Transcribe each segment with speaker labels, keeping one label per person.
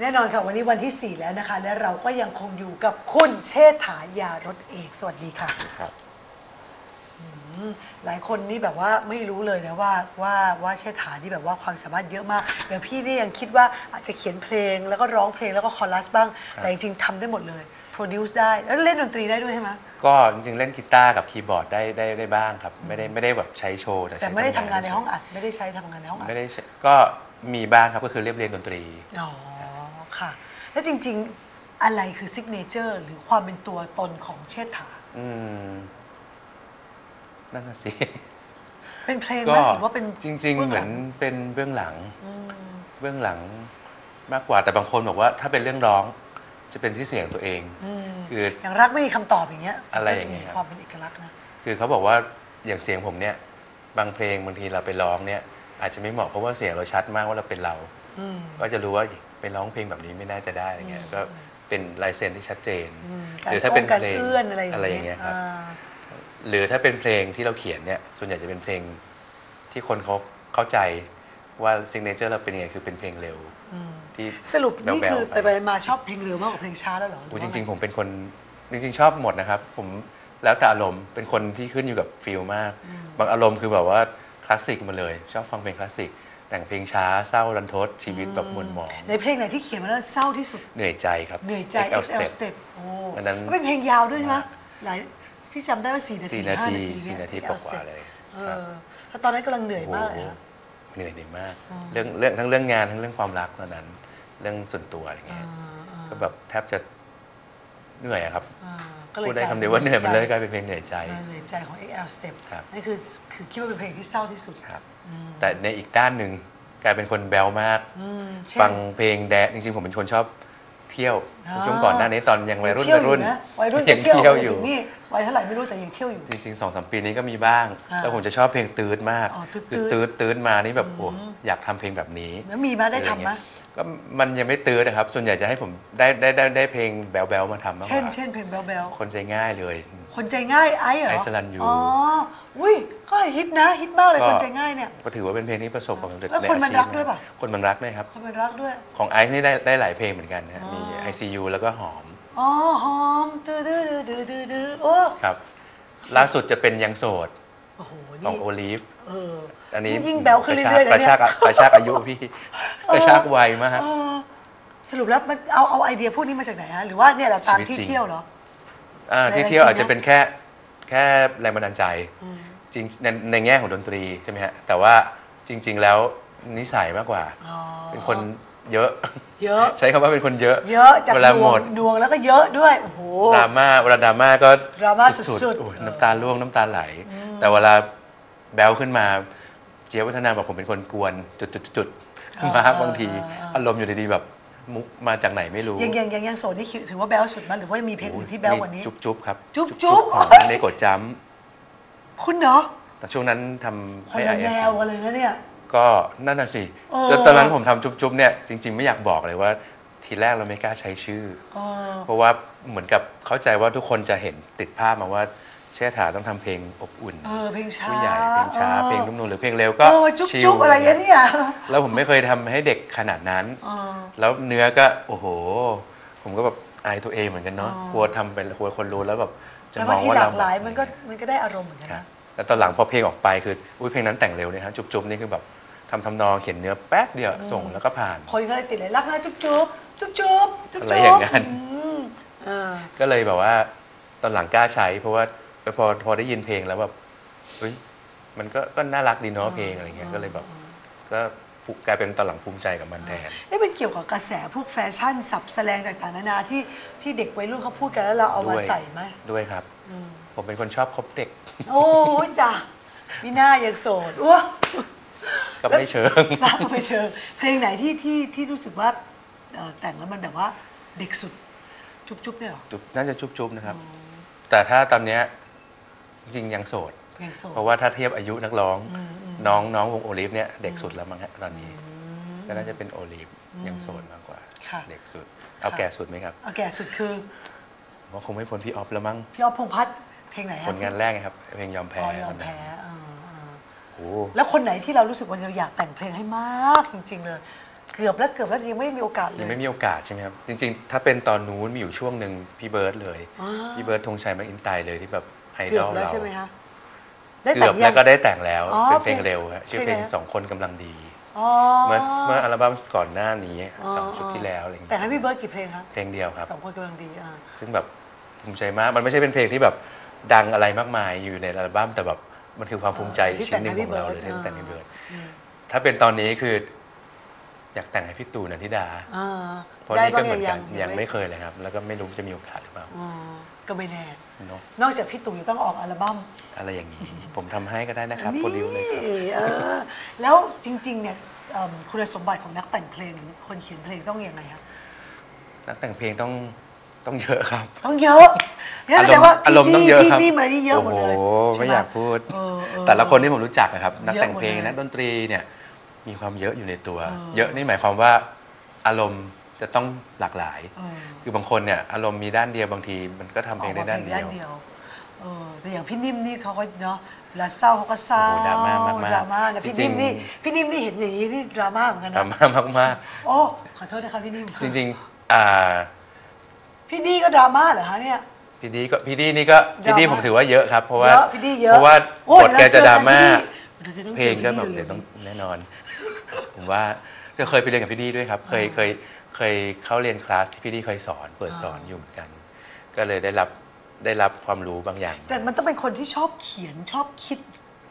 Speaker 1: แน่นอนค่ะ วันนี้วันที่ 4 แล้วนะคะ และเราก็ยังคงอยู่กับคุณเชษฐายารถเอก สวัสดีค่ะ
Speaker 2: ครับ
Speaker 1: หลายคนนี่แบบว่าไม่รู้เลยนะว่าว่าว่าเชษฐานี่แบบว่าความสามารถเยอะมากเดี๋ยวพี่นี่ยังคิดว่าอาจจะเขียนเพลงแล้วก็ร้องเพลงแล้วก็คอรัสบ้าง แต่จริงๆทำได้หมดเลย produce ได้แล้วเล่นดนตรีได้ด้วยใช่ไหม
Speaker 2: ก็จริงๆเล่นกีตาร์กับคีย์บอร์ดได้ได้ได้บ้างครับ ไม่ได้ไม่ได้แบบใช้โชว์
Speaker 1: แต่
Speaker 2: ใช้
Speaker 1: ไม่ได้ทำงานในห้องอัดไม่ได้ใช้ทำงานในห้องอัด
Speaker 2: ไม่ได้ใช้ก็มีบ้างครับก็คือเรียบเรียนดนตรี
Speaker 1: อ๋อค่ะ แล้วจริง ๆ อะไรคือซิกเนเจอร์หรือความเป็นตัวตนของเชษฐา
Speaker 2: อืมนั่นน่ะสิ
Speaker 1: เป็นเพลงไห
Speaker 2: ก็
Speaker 1: มหรือว่าเป็น
Speaker 2: จริงๆ
Speaker 1: บื้
Speaker 2: เหมื
Speaker 1: ลั
Speaker 2: อนเป็นเบื้องหลัง เบื้องหลังมากกว่าแต่บางคนบอกว่า ถ้าเป็นเรื่องร้องจะเป็นที่เสียงตัวเองคือ
Speaker 1: อย่างรักไม่มีคำตอบอย่างเงี้ย
Speaker 2: อะไร
Speaker 1: ก็
Speaker 2: อ
Speaker 1: จะ
Speaker 2: ย่างเงี้
Speaker 1: มี
Speaker 2: ยครับ
Speaker 1: ความเป็นเอกลักษณ์นะ
Speaker 2: คือเขาบอกว่าอย่างเสียงผมเนี่ย บางเพลงบางทีเราไปร้องเนี่ย อาจจะไม่เหมาะเพราะว่าเสียงเราชัดมากว่าเราเป็นเรา
Speaker 1: อืม
Speaker 2: ก็จะรู้ว่าไปร้องเพลงแบบนี้ไม่น่าจะได้อะไรเงี้ยก็เป็นลายเซ็นที่ชัดเจน
Speaker 1: การ
Speaker 2: หรือถ้าเป็น
Speaker 1: การ
Speaker 2: เพลง
Speaker 1: เอื้อนอะไรอย่าง
Speaker 2: อะไรอ
Speaker 1: เงี้
Speaker 2: ย่างเงี้ยครับ
Speaker 1: อ่า
Speaker 2: หรือถ้าเป็นเพลงที่เราเขียนเนี่ยส่วนใหญ่จะเป็นเพลงที่คนเขาเข้าใจว่าซิงเกิลเจอร์เราเป็นยังไงคือเป็นเพลงเร็วที่
Speaker 1: สรุปนี่
Speaker 2: แบ๊วๆ
Speaker 1: คือไป
Speaker 2: ไป
Speaker 1: ไปมาชอบเพลงเร็วมากกว่าเพลงช้าแล้วเหรอห
Speaker 2: อุ๊ย
Speaker 1: อ
Speaker 2: จ
Speaker 1: ว่า
Speaker 2: ริง
Speaker 1: ไๆ
Speaker 2: ผมเป็นคนจริง ๆ ชอบหมดนะครับผมแล้วแต่อารมณ์เป็นคนที่ขึ้นอยู่กับฟิลมาก บางอารมณ์คือแบบว่าคลาสสิกมาเลย ชอบฟังเพลงคลาสสิก แต่งเพลงช้าเศร้ารันทดชีวิตแบบมวลหมอง
Speaker 1: ในเพลงไหนที่เขียนมาแล้วเศร้าที่สุด
Speaker 2: เหนื่อยใจครับ
Speaker 1: เหนื่อยใจ
Speaker 2: XL
Speaker 1: XL
Speaker 2: Step
Speaker 1: Step โอ้
Speaker 2: อันนั้น
Speaker 1: แล้วเป็นเพลงยาวด้วยใช่ไหมหลายพี่จำได้ว่า4นาที
Speaker 2: สี่นา
Speaker 1: ห้
Speaker 2: ที
Speaker 1: นาที
Speaker 2: สี่
Speaker 1: เย
Speaker 2: นาที
Speaker 1: XL
Speaker 2: กว่า
Speaker 1: Step
Speaker 2: ๆเลย
Speaker 1: เอ
Speaker 2: ครับ
Speaker 1: อแล้วตอนนั้นกำลังเหนื่อย
Speaker 2: โอ้
Speaker 1: มาก
Speaker 2: โห
Speaker 1: เลยอะ
Speaker 2: เหนื่อยดีมาก เรื่องเรื่องทั้งเรื่องงานทั้งเรื่องความรักตอนนั้น เรื่องส่วนตัวอะไรเงี้ยก็แบบแทบจะเหนื่อยอะครับ
Speaker 1: อ่าก็เลย
Speaker 2: พูดได้
Speaker 1: กล
Speaker 2: คำเดียวว่าเหนื่อยมันเลย
Speaker 1: ใจ
Speaker 2: กลายเป็นเพลงเหนื่อยใจ
Speaker 1: เออเหนื่อยใจของ XL Step
Speaker 2: ครับ
Speaker 1: นั่นคือคือคิดว่าเป็นเพลงที่เศร้าที่สุด
Speaker 2: ครับ แต่ในอีกด้านหนึ่งกลายเป็นคนแบลมาก
Speaker 1: อืมเช่น
Speaker 2: ฟังเพลงแดนจริงๆผมเป็นคนชอบเที่ยว
Speaker 1: อ่า
Speaker 2: ช่วงก่อนหน้านี้ตอนยังวัยรุ่น
Speaker 1: เที่ยว
Speaker 2: วัยรุ่น
Speaker 1: อยู่นะวัยรุ่น
Speaker 2: ยั
Speaker 1: ก็
Speaker 2: ง
Speaker 1: เที่ยว
Speaker 2: เที่ยว
Speaker 1: ไป
Speaker 2: อ
Speaker 1: ถึ
Speaker 2: ยู่
Speaker 1: งนี่วัยเท่าไหร่ไม่รู้แต่ยังเที่ยวอยู่
Speaker 2: จริงๆสองสามปีนี้ก็มีบ้าง
Speaker 1: อ่า
Speaker 2: แล้วผมจะชอบเพลงตืดมาก
Speaker 1: อ๋อตื๊ดๆ
Speaker 2: คือตืดตืดมานี่แบบโอ้อยากทำเพลงแบบนี้
Speaker 1: แล้วมีมาได้ทำไหม
Speaker 2: ก็มันยังไม่ตืดนะครับ ส่วนใหญ่จะให้ผมได้ได้ได้ได้เพลงแบลแบลมาทำมากก
Speaker 1: เช่น
Speaker 2: ว่า
Speaker 1: เช่นเพลงแบลแบล
Speaker 2: คนใจง่ายเลย
Speaker 1: คนใจง่ายไอ้เหรอ
Speaker 2: ไอซ์สลันยู
Speaker 1: อ๋ออุ้ยก็ฮิตนะ ฮิตมากเลย
Speaker 2: ก็
Speaker 1: คนใจง่ายเนี่ย
Speaker 2: ก็ถือว่าเป็นเพลงที่ประสบความสำเร็จ
Speaker 1: แล้ว
Speaker 2: ใน
Speaker 1: คนมัน
Speaker 2: อาชีพ
Speaker 1: รักด้วยป่ะ
Speaker 2: คนมันรักด้วยครับ
Speaker 1: คนเป็นรักด้วย
Speaker 2: ของไอซ์นี่ได้ได้หลายเพลงเหมือนกันนะฮะมี ICU แล้วก็หอม
Speaker 1: อ๋อหอมตื้อตื้อตื้อตื้อตื้อโอ้
Speaker 2: ครับ ล่าสุดจะเป็นยังโสด
Speaker 1: โอ้โห
Speaker 2: ขอ
Speaker 1: นี่
Speaker 2: งโอลิฟ
Speaker 1: เออ
Speaker 2: อันนี้
Speaker 1: ยิ่งแบ๊วขึ้นเรื่อยๆ
Speaker 2: กระ
Speaker 1: นะ
Speaker 2: ชาก
Speaker 1: เนี่ย
Speaker 2: กระชากอายุพี่กระชากวัยมาก
Speaker 1: เออสรุปแล้วมันเอาเอาไอเดียพวกนี้มาจากไหนฮะหรือว่าเนี่ยแหละตาม
Speaker 2: ชีวิต
Speaker 1: ที่
Speaker 2: จริง
Speaker 1: เที่ยวเหรอ
Speaker 2: อ่า
Speaker 1: ใน
Speaker 2: ที่เที่ยว
Speaker 1: จริงนะ
Speaker 2: อาจจะเป็นแค่แค่แรงบันดาลใจจริงในในแง่ของดนตรีใช่ไหมฮะแต่ว่าจริง ๆ แล้วนิสัยมากกว่า
Speaker 1: อ๋อ
Speaker 2: เป็นคนเยอะ
Speaker 1: เยอะ
Speaker 2: ใช้คำว่าเป็นคนเยอะ
Speaker 1: เยอะจาก
Speaker 2: เวลา
Speaker 1: ด
Speaker 2: ห
Speaker 1: ว
Speaker 2: ม
Speaker 1: ง
Speaker 2: ด
Speaker 1: ดวงแล้วก็เยอะด้วยโอ้โห
Speaker 2: ดราม่าเวลาดราม่าก็
Speaker 1: ดราม่า
Speaker 2: ๆ
Speaker 1: สุดๆ
Speaker 2: โอ้ย
Speaker 1: เออ
Speaker 2: น้ำตาร่วงน้ำตาไหล แต่เวลาแบลขึ้นมาเจี๊ยบวัฒนาบอกผมเป็นคนกวนจุดๆๆมากบางที อารมณ์อยู่ดีๆแบบ มุกมาจากไหนไม่รู้
Speaker 1: ยังยังยังยังโสดนี่ถือว่าแบลสุดมั้ยหรือว่ามีเพลงอื่นที่แบลกว่านี้
Speaker 2: จุ๊บจุ๊บครับ
Speaker 1: จุ๊บจุ๊บ
Speaker 2: ของ
Speaker 1: โอ้ย
Speaker 2: ในกดจัมป์
Speaker 1: คุณเนาะ
Speaker 2: แต่ช่วงนั้นท
Speaker 1: คำ
Speaker 2: ให้
Speaker 1: น
Speaker 2: ไอ
Speaker 1: ละ
Speaker 2: เอ
Speaker 1: แน
Speaker 2: ฟ
Speaker 1: วกันเลยนะเนี่ย
Speaker 2: ก็นั่นน่ะสิ
Speaker 1: เออ
Speaker 2: แล้วตอนนั้นผมทำจุ๊บจุ๊บเนี่ยจริง ๆ ไม่อยากบอกเลยว่าทีแรกเราไม่กล้าใช้ชื่อ
Speaker 1: เออ
Speaker 2: เพราะว่าเหมือนกับเข้าใจว่าทุกคนจะเห็นติดภาพมาว่า เชษฐาต้องทำเพลงอบอุ่น
Speaker 1: เออเพลงช้า
Speaker 2: ผู้ใหญ่เพลงช้า
Speaker 1: ออ
Speaker 2: เพลงนุ่มนวลหรือเพลงเร็วก็
Speaker 1: เออจุ๊บ
Speaker 2: ชิล
Speaker 1: จุ๊บอะไรอย่างเงี้ย
Speaker 2: แล้วผมไม่เคยทำให้เด็กขนาดนั้น
Speaker 1: เออ
Speaker 2: แล้วเนื้อก็โอ้โห ผมก็แบบอายตัวเองเหมือนกันเนาะ
Speaker 1: อ๋อ
Speaker 2: กลัวทำเป็นกลัวคนรู้แล้วแบบจะ
Speaker 1: แต่
Speaker 2: ม
Speaker 1: บา
Speaker 2: องง
Speaker 1: ที
Speaker 2: ว่า
Speaker 1: หลา
Speaker 2: เรา
Speaker 1: กหลายมันก็มันก็ได้อารมณ์เหมือนกัน
Speaker 2: ครับ
Speaker 1: นะ
Speaker 2: แล้วตอนหลังพอเพลงออกไปคืออุ้ยเพลงนั้นแต่งเร็วเนี่ยฮะจุ๊บๆนี่คือแบบทำทำนองเขียนเนื้อแป๊บเดียวส่งแล้วก็ผ่าน
Speaker 1: คนก็เลยติดเลยรักนะจุ๊บจุ๊บจุ๊บจุ๊บจุ๊บ
Speaker 2: อะไร
Speaker 1: จุ๊
Speaker 2: อบย่างนั้น
Speaker 1: อืมเออ
Speaker 2: ก็เลยแบบว่าตอนหลังกล้าใช้เพราะว่า พอพอได้ยินเพลงแล้วแบบเฮ้ยมันก็ก็น่ารักดีเนาะเพลงอะไรเงี้ยก็เลยแบบก็กลายเป็นตอนหลังภูมิใจกับมันแทน
Speaker 1: นี่เป็นเกี่ยวกับกระแสพวกแฟชั่นสับแสลงต่างๆนานาที่ที่เด็กวัยรุ่นเขาพูดกันแล้วเราเอามา
Speaker 2: ด้วย
Speaker 1: ใส่ไหม
Speaker 2: ด้วยครับผมเป็นคนชอบคบเด็ก
Speaker 1: โอ้ยจ้ะมีหน้ายังโสดอ้ว
Speaker 2: ก็ไม่เชิง
Speaker 1: บ้าไม่เชิง เพลงไหนที่ที่ที่รู้สึกว่าเอ่อแต่งแล้วมันแบบว่าเด็กสุด จุ๊บจุ๊บเนี่ยเหรอ
Speaker 2: จุ๊บน่าจะจุ๊บๆนะครับ แต่ถ้าตอนเนี้ย จริงๆยังโสด
Speaker 1: ยังโสด
Speaker 2: เพราะว่าถ้าเทียบอายุนักร้อง น้องน้องวงโอลิฟเนี่ยเด็กสุดแล้วมั้งฮะตอนนี้ก็น่าจะเป็นโอลิฟยังโสดมากกว่า
Speaker 1: ค่ะ
Speaker 2: เด็กสุด เอา
Speaker 1: ค่ะ
Speaker 2: แก่สุดไหมครับ
Speaker 1: เอาแก่สุดคือ
Speaker 2: ผมว่าคงไม่พ้นพี่ออฟแล้วมั้ง
Speaker 1: พี่อ๊อฟพงษ์พัฒน์เพลงไหนฮะ
Speaker 2: ผลงานแรกไงครับเพลงยอม
Speaker 1: อ๋
Speaker 2: แพ้
Speaker 1: อยอ
Speaker 2: ต
Speaker 1: ม
Speaker 2: นนั้น
Speaker 1: แพ้เออเออ
Speaker 2: โอ้
Speaker 1: แล้วคนไหนที่เรารู้สึกว่าเราอยากแต่งเพลงให้มากจริง ๆ เลยคือกือบแล้วเกือบแล้วยังไม่มีโอกาสเล
Speaker 2: ยัง
Speaker 1: ย
Speaker 2: ไม่มีโอกาสใช่ไหมครับจริง ๆ ถ้าเป็นตอนนู้นมีอยู่ช่วงหนึ่งพี่เบิร์ดเลย
Speaker 1: อ่า
Speaker 2: พี่เบิร์ดธงชัยแมกอินไตร์เลยที่แบบไอ
Speaker 1: เกื
Speaker 2: ด
Speaker 1: อ
Speaker 2: อบล
Speaker 1: แล้ว
Speaker 2: เรา
Speaker 1: ใช่ไหมคะได้
Speaker 2: เกื
Speaker 1: แต่
Speaker 2: อบ
Speaker 1: งยั
Speaker 2: แล้ว
Speaker 1: ง
Speaker 2: ก็ได้แต่งแล้ว
Speaker 1: อ๋อ
Speaker 2: เป็นเพลง
Speaker 1: เพลง
Speaker 2: เร็วฮะชื่อ
Speaker 1: เพ
Speaker 2: เพ
Speaker 1: ล
Speaker 2: ล
Speaker 1: ง
Speaker 2: ง
Speaker 1: อะไร
Speaker 2: สองคนกำลังดี
Speaker 1: อ๋อ
Speaker 2: เมื่อเมื่ออัลบั้มก่อนหน้านี้สอง
Speaker 1: อ๋อ
Speaker 2: ชุดที่แล้วอะไรอย่าง
Speaker 1: แต่
Speaker 2: เงี้ย
Speaker 1: ให้พี่เบิร์ดกี่เพลงคะ
Speaker 2: เพลงเดียวครับ
Speaker 1: สองคนกำลังดีอ่า
Speaker 2: ซึ่งแบบภูมิใจมาก มันไม่ใช่เป็นเพลงที่แบบดังอะไรมากมายอยู่ในอัลบั้มแต่แบบมันคือความภูมิใจ
Speaker 1: ที่
Speaker 2: ชิ้นหนึ่ง
Speaker 1: แต่ง
Speaker 2: ของเรา
Speaker 1: ให้
Speaker 2: เลย
Speaker 1: พี่
Speaker 2: ที่
Speaker 1: เบิร์ด
Speaker 2: แต่งให้เบิร์ด
Speaker 1: อืม
Speaker 2: ถ้าเป็นตอนนี้คือ อยากแต่งให้พี่ตู่นันทิดา
Speaker 1: อ่า
Speaker 2: เพราะ
Speaker 1: ได้
Speaker 2: นี่ก็
Speaker 1: บ้าง
Speaker 2: เหมือนกัน
Speaker 1: ยั
Speaker 2: ยังงไม่เคยเลยครับ แล้วก็ไม่รู้จะมีโอกาสหรือเปล่า
Speaker 1: อ๋อก็ไม่แน่
Speaker 2: เนาะ
Speaker 1: นอกจากพี่ตู่ยังต้องออกอัลบั้ม
Speaker 2: อะไรอย่างนี้ ผมทำให้ก็ได้นะครับโปรดิวเลยครับ
Speaker 1: เออแล้วจริงๆเนี่ยเอิ่มคุณสมบัติของนักแต่งเพลงหรือคนเขียนเพลงต้องยังไงครับ
Speaker 2: นักแต่งเพลงต้องต้องเยอะครับ
Speaker 1: ต้องเยอะเนี่ยแสดงว่า
Speaker 2: อารมณ์ต้องเยอะครับ
Speaker 1: พี่นี่มานี่เยอะหมดเลย
Speaker 2: โอ้โห
Speaker 1: ใช่
Speaker 2: ไม่
Speaker 1: ห
Speaker 2: อยากพูด
Speaker 1: เออเออ
Speaker 2: แต่ละคนที่ผมรู้จักนะครับ นักแต่งเพลง
Speaker 1: เยอะหมดเลย
Speaker 2: นักดนตรีเนี่ย มีความเยอะอยู่ในตัว
Speaker 1: เออ
Speaker 2: เยอะนี่หมายความว่าอารมณ์จะต้องหลากหลาย
Speaker 1: เออ
Speaker 2: คือบางคนเนี่ยอารมณ์มีด้านเดียวบางที มันก็ทำเพลงได้ด้านเดียว
Speaker 1: วเออแต่อย่างพี่นิ่มนี่เขาก็เนาะเวลาเศร้าเขาก็เศร้า
Speaker 2: โอ้โหดราม่ามากๆ
Speaker 1: ดราม่านะพี่
Speaker 2: จริ
Speaker 1: นิ่
Speaker 2: ง
Speaker 1: ม
Speaker 2: ๆ
Speaker 1: นี่พี่นิ่มนี่เห็นอย่างนี้นี่ดราม่าเหมือนกัน
Speaker 2: ดรา
Speaker 1: นะ
Speaker 2: ม่ามาก
Speaker 1: โอ้ขอโทษนะคะพี่นิ่ม
Speaker 2: ๆจริงๆอ่า
Speaker 1: พี่นี่ก็ดราม่าเหรอคะเนี่ย
Speaker 2: พี่ดีก็พี่ดีนี่ก็พี่ดี
Speaker 1: ดราม่า
Speaker 2: ผมถือว่าเยอะครับ เพราะว่า
Speaker 1: เยอะพี่ดีเยอะ
Speaker 2: เพราะว่า
Speaker 1: โอ้ย
Speaker 2: บทแกจะดราม่า
Speaker 1: เดี๋ยวจะต้อง
Speaker 2: เพลงก็แบบ
Speaker 1: จอพี่
Speaker 2: เดี๋ยว
Speaker 1: ดี
Speaker 2: ต้อง
Speaker 1: ร็ว
Speaker 2: แน่นอน ผมว่าก็เคยไปเรียนกับพี่ดีด้วยครับ เคยเคยเคยเข้าเรียนคลาสที่พี่ดีเคยสอนเปิดสอนอยู่เหมือนกัน ก็เลยได้รับได้รับความรู้บางอย่าง
Speaker 1: ๆแต่มันต้องเป็นคนที่ชอบเขียนชอบคิด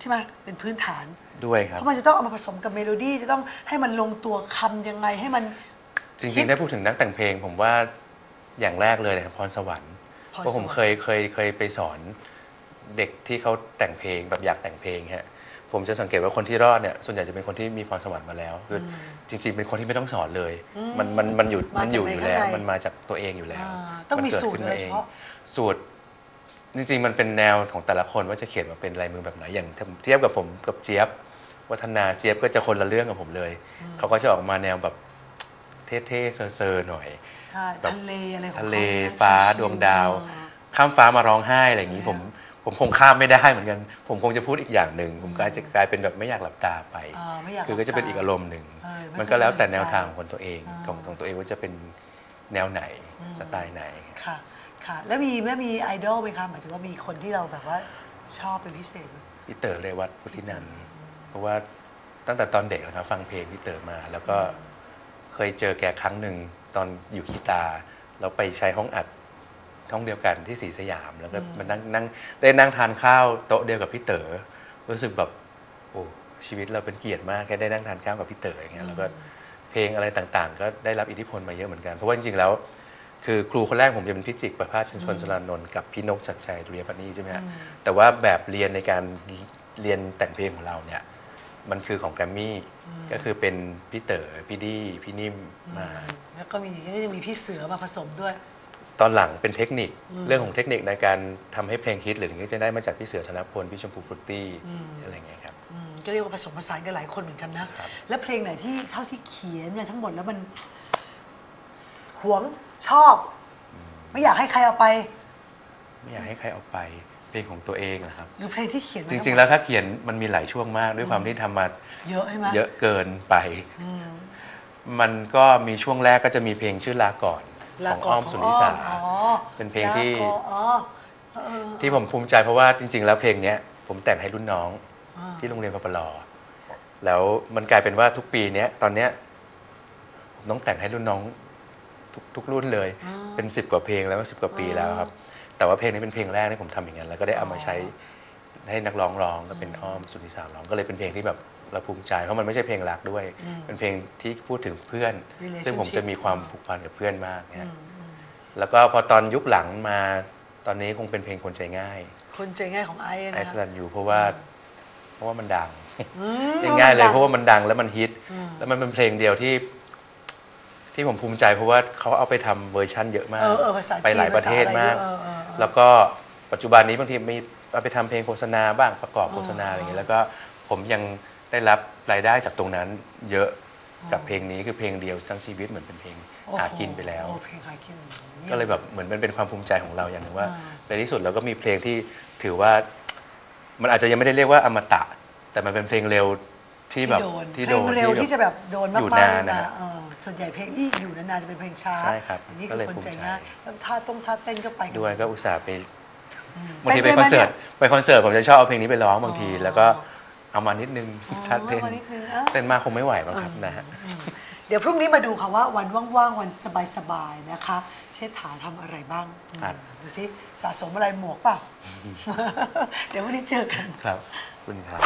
Speaker 1: ใช่ไหมเป็นพื้นฐาน
Speaker 2: ด้วยค
Speaker 1: เพ
Speaker 2: รับ
Speaker 1: ราะมันจะต้องเอามาผสมกับเมโลดี้จะต้องให้มันลงตัวคำยังไงให้มัน
Speaker 2: จริงๆได้พูดถึงนักแต่งเพลง ผมว่าอย่างแรกเลยนะครับพรสวรรค์
Speaker 1: พรสวรรค์
Speaker 2: เพราะผมเคยเคยเคยไปสอนเด็กที่เขาแต่งเพลงแบบอยากแต่งเพลงฮะ ผมจะสังเกตว่าคนที่รอดเนี่ยส่วนใหญ่จะเป็นคนที่มีพรสวรรค์มาแล้วคืออจริงๆเป็นคนที่ไม่ต้องสอนเลย มันมันมันอยู่
Speaker 1: มา
Speaker 2: มันอยู่
Speaker 1: จาก
Speaker 2: อยู่
Speaker 1: ใน
Speaker 2: แล้ว
Speaker 1: ข้างใน
Speaker 2: มันมาจากตัวเองอยู่แล้ว
Speaker 1: อ่าต้องมี
Speaker 2: นเกิด
Speaker 1: สูตร
Speaker 2: ขึ้น
Speaker 1: โด
Speaker 2: มาย
Speaker 1: เฉ
Speaker 2: เอง
Speaker 1: พาะ
Speaker 2: สูตรจริงๆมันเป็นแนวของแต่ละคนว่าจะเขียนมาเป็นลายมือแบบไหนอย่างเทียบกับผมกับเจี๊ยบ วัฒนาเจี๊ยบก็จะคนละเรื่องกับผมเลย เขาก็จะออกมาแนวแบบเท่ๆเซอร์ๆหน่อย
Speaker 1: ใช่
Speaker 2: แบบ
Speaker 1: ทะเลอะไรของ
Speaker 2: ทะเล
Speaker 1: ขนะ
Speaker 2: ฟ้า
Speaker 1: ชิๆ
Speaker 2: ดวงดาว
Speaker 1: เออ
Speaker 2: ข้ามฟ้ามาร้องไห้อะไรอย่างนี้
Speaker 1: เนี่ย
Speaker 2: ผม ผมคงข้ามไม่ได้เหมือนกัน ผมคงจะพูดอีกอย่างหนึ่งผมกลายจะกลายเป็นแบบไม่อยากหลับตาไป
Speaker 1: อ่าไม่อยาก
Speaker 2: คือก็จะเป็นอีก
Speaker 1: หลับตา
Speaker 2: อารมณ์หนึ่ง
Speaker 1: เออไม่
Speaker 2: มันก็แล้วแต่
Speaker 1: ค่อย
Speaker 2: แนว
Speaker 1: เข้าใจ
Speaker 2: ทางของคนตัวเอง
Speaker 1: อ่า
Speaker 2: ของของตัวเองว่าจะเป็นแนวไหนสไตล์ไหน
Speaker 1: ค่ะ ค่ะ แล้วมีแม่มีไอดอลไหมคะหมายถึงว่ามีคนที่เราแบบว่าชอบเป็นพิเศษไหม
Speaker 2: พี่เต๋อเรวัตพุทธินันท์เพราะว่าตั้งแต่ตอนเด็กนะครับฟังเพลงพี่เต๋อมา แล้วก็เคยเจอแกครั้งหนึ่งตอนอยู่คีตา เราไปใช้ห้องอัด ห้องเดียวกันที่ศรีสยามแล้วก็มานั่งนั่งได้นั่งทานข้าวโต๊ะเดียวกับพี่เต๋อรู้สึกแบบโอ้ชีวิตเราเป็นเกียรติมากแค่ได้นั่งทานข้าวกับพี่เต๋ออย่างเงี้ยแล้วก็เพลงอะไรต่างๆ ก็ได้รับอิทธิพลมาเยอะเหมือนกันเพราะว่าจริงๆแล้ว คือครูคนแรกผมจะเป็นพิจิกประภาสชนชนสรานนท์กับพี่นกชัดชัยดุริยปณีใช่ไหมฮะแต่ว่าแบบเรียนในการเรียนแต่งเพลงของเราเนี่ยมันคือของแกรมมี่ก็คือเป็นพี่เต๋อพี่ดี้พี่นิ่มมา
Speaker 1: แล้วก็มีก็จะมีพี่เสือมาผสมด้วย
Speaker 2: ตอนหลังเป็นเทคนิคเรื่องของเทคนิคในการทำให้เพลงฮิตหรือถึงจะได้มาจากพี่เสือธนพลพี่ชมพูฟรุตตี้อะไรอย่างเงี้ยครับ
Speaker 1: อืมก็เรียกว่าผสมผสานกันหลายคนเหมือนกันนะ
Speaker 2: ครับ
Speaker 1: แล้วเพลงไหนที่เท่าที่เขียนมาทั้งหมดแล้วมันหวงชอบ ไม่อยากให้ใครเอาไป
Speaker 2: ไม่อยากให้ใครเอาไป เพลงของตัวเองนะครับ
Speaker 1: หรือเพลงที่เขียนมา
Speaker 2: จ
Speaker 1: ทั้หมด
Speaker 2: ริง ๆ แล้วถ้าเขียนมันมีหลายช่วงมากด้วยความที่ทำมา
Speaker 1: เยอะใช่ไหม
Speaker 2: เยอะเกินไป
Speaker 1: อืม
Speaker 2: มันก็มีช่วงแรกก็จะมีเพลงชื่อลาก่อน
Speaker 1: ลา
Speaker 2: ของ
Speaker 1: ก่
Speaker 2: อ้อมสุนิสา
Speaker 1: อ๋อ
Speaker 2: เป็นเพลงที่
Speaker 1: ลาก่อนอ๋อเออ
Speaker 2: ที่ผมภูมิใจเพราะว่าจริง ๆ แล้วเพลงเนี้ยผมแต่งให้รุ่นน้อง
Speaker 1: อ่า
Speaker 2: ที่โรงเรียนปปลแล้วมันกลายเป็นว่าทุกปีเนี้ยตอนเนี้ยผมต้องแต่งให้รุ่นน้องทุกทุกรุ่นเลย เป็นสิบกว่าเพลงแล้วสิบกว่าปีแล้วครับ แต่ว่าเพลงนี้เป็นเพลงแรกที่ผมทำอย่างนั้นแล้วก็ได้เอามาใช้ให้นักร้องร้องก็เป็นอ้อมสุนิสาร้องก็เลยเป็นเพลงที่แบบ เราภูมิใจเพราะมันไม่ใช่เพลงรักด้วย เป็นเพลงที่พูดถึงเพื่อน ซึ่งผมจะมีความผูกพันกับเพื่อนมากเนี่ยแล้วก็พอตอนยุคหลังมาตอนนี้คงเป็นเพลงคนใจง่าย
Speaker 1: คนใจง่ายของไอ้
Speaker 2: ไอ
Speaker 1: นะ
Speaker 2: ซ์แลนด์อยู่เพราะว่าเพราะว่ามันดัง
Speaker 1: อืม
Speaker 2: ง่ายๆเลย
Speaker 1: ดัง
Speaker 2: เพราะว่ามันดังแล้วมันฮิต แล้วมันเป็นเพลงเดียวที่ ที่ผมภูมิใจเพราะว่าเขาเอาไปทำเวอร์ชั่นเยอะมาก
Speaker 1: เออเออภาษาจีน
Speaker 2: ไปหลายประเทศมาก
Speaker 1: ภษอะไรด้วยเออเออเออ
Speaker 2: แล้วก็ปัจจุบันนี้บางทีมีเอาไปทำเพลงโฆษณาบ้างประกอบโฆษณาอะไรอย่างเงี้ยแล้วก็ผมยัง ได้รับรายได้จากตรงนั้นเยอะกับเพลงนี้คือเพลงเดียวทั้งชีวิตเหมือนเป็นเพลง
Speaker 1: โอ้โหา
Speaker 2: กินไปแล้ว
Speaker 1: โอ้เพลงหากินยี่ม
Speaker 2: ก็เลยแบบเหมือนมันเป็นความภูมิใจของเราอย่างหนึ่งว่า
Speaker 1: อ่า
Speaker 2: ในที่สุดเราก็มีเพลงที่ถือว่า มันอาจจะยังไม่ได้เรียกว่าอมตะ แต่มันเป็นเพลงเร็วที่แบบ
Speaker 1: โดน
Speaker 2: ที่
Speaker 1: เพ
Speaker 2: โด
Speaker 1: ลง
Speaker 2: น
Speaker 1: เร็ว
Speaker 2: แบบ
Speaker 1: ที่จะแบบโดนมาก
Speaker 2: อยู่
Speaker 1: ๆ
Speaker 2: นา
Speaker 1: เล
Speaker 2: น
Speaker 1: ย
Speaker 2: นะ
Speaker 1: นะ
Speaker 2: ฮะ
Speaker 1: เออส่วนใหญ่เพลงที่อยู่นานๆจะเป็นเพลงช้า
Speaker 2: ใช่ครับ
Speaker 1: อันนี้
Speaker 2: ก็
Speaker 1: คือ
Speaker 2: เลย
Speaker 1: คน
Speaker 2: ภูมิ
Speaker 1: ใจ
Speaker 2: ใจ
Speaker 1: ง่ายแล้วท่าต้องท่าเต้นก็ไปน
Speaker 2: ด้วยก็อุตส่าห์ไป
Speaker 1: อืม
Speaker 2: บางทีไป
Speaker 1: เต้
Speaker 2: คอน
Speaker 1: ด้หม
Speaker 2: เสิร์ต
Speaker 1: ย
Speaker 2: ไปคอนเสิร์ตผมจะชอบเอาเพลงนี้ไปร้องบางที
Speaker 1: อ๋อ
Speaker 2: แล้วก็ เอามานิดนึง
Speaker 1: อ๋อ
Speaker 2: ท่าเต้น
Speaker 1: เอามานิดนึงอะ
Speaker 2: เต้นมากคงไม่ไหวบ้างครับนะฮะ
Speaker 1: เดี๋ยวพรุ่งนี้มาดูค่ะว่าวันว่างๆ วันสบายๆ นะคะ เชษฐาทำอะไรบ้าง
Speaker 2: ครับ
Speaker 1: ดูสิสะสมอะไรหมวกเปล่า เดี๋ยววันนี้เจอกัน
Speaker 2: ครับขอบคุณครับ